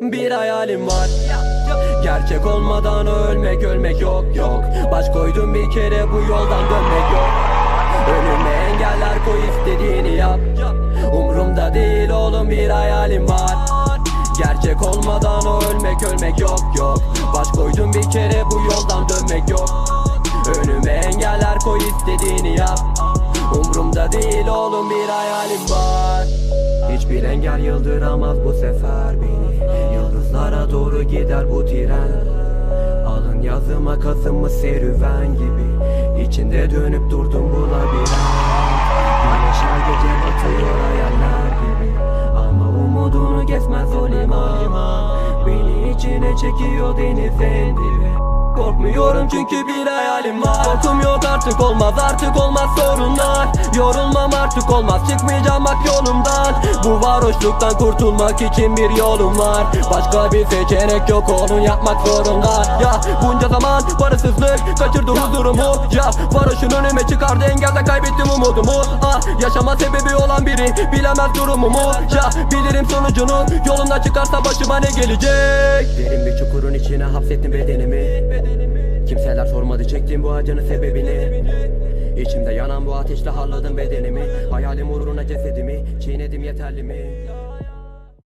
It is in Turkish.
Bir hayalim var. Gerçek olmadan ölmek ölmek yok yok. Baş koydum bir kere bu yoldan dönmek yok. Önüme engeller koy istediğini yap. Umrumda değil oğlum bir hayalim var. Gerçek olmadan ölmek ölmek yok yok. Baş koydum bir kere bu yoldan dönmek yok. Önüme engeller koy istediğini yap. Umrumda değil oğlum bir hayalim var. Hiçbir engel yıldıramaz bu sefer beni Yıldızlara doğru gider bu tren. Alın yazıma kasımı serüven gibi. İçinde dönüp durdum bu labirent. Güneş her gece batıyor hayaller gibi. Ama umudunu kesmez o liman. Beni içine çekiyor denizin dibi Korkmuyorum çünkü bir hayalim var. Korkum yok artık olmaz artık olmaz sorunlar. Yorulmam artık olmaz çıkmayacağım bak yolumdan. Bu varoşluktan kurtulmak için bir yolum var. Başka bir seçenek yok onu yapmak zorunda Ya bunca zaman parasızlık kaçırdı huzurumu. Ya. Varoşun önüme çıkardı engelde kaybettim umudumu. Ah yaşama sebebi olan biri bilemez durumumu. Ya bilirim sonucunu yolumdan çıkarsa başıma ne gelecek? Derin bir çukurun içine hapsettim bedenimi Kimseler sormadı çektiğim bu acının sebebini İçimde yanan bu ateşle harladım bedenimi Hayalim uğruna cesedimi çiğnedim yeterli mi?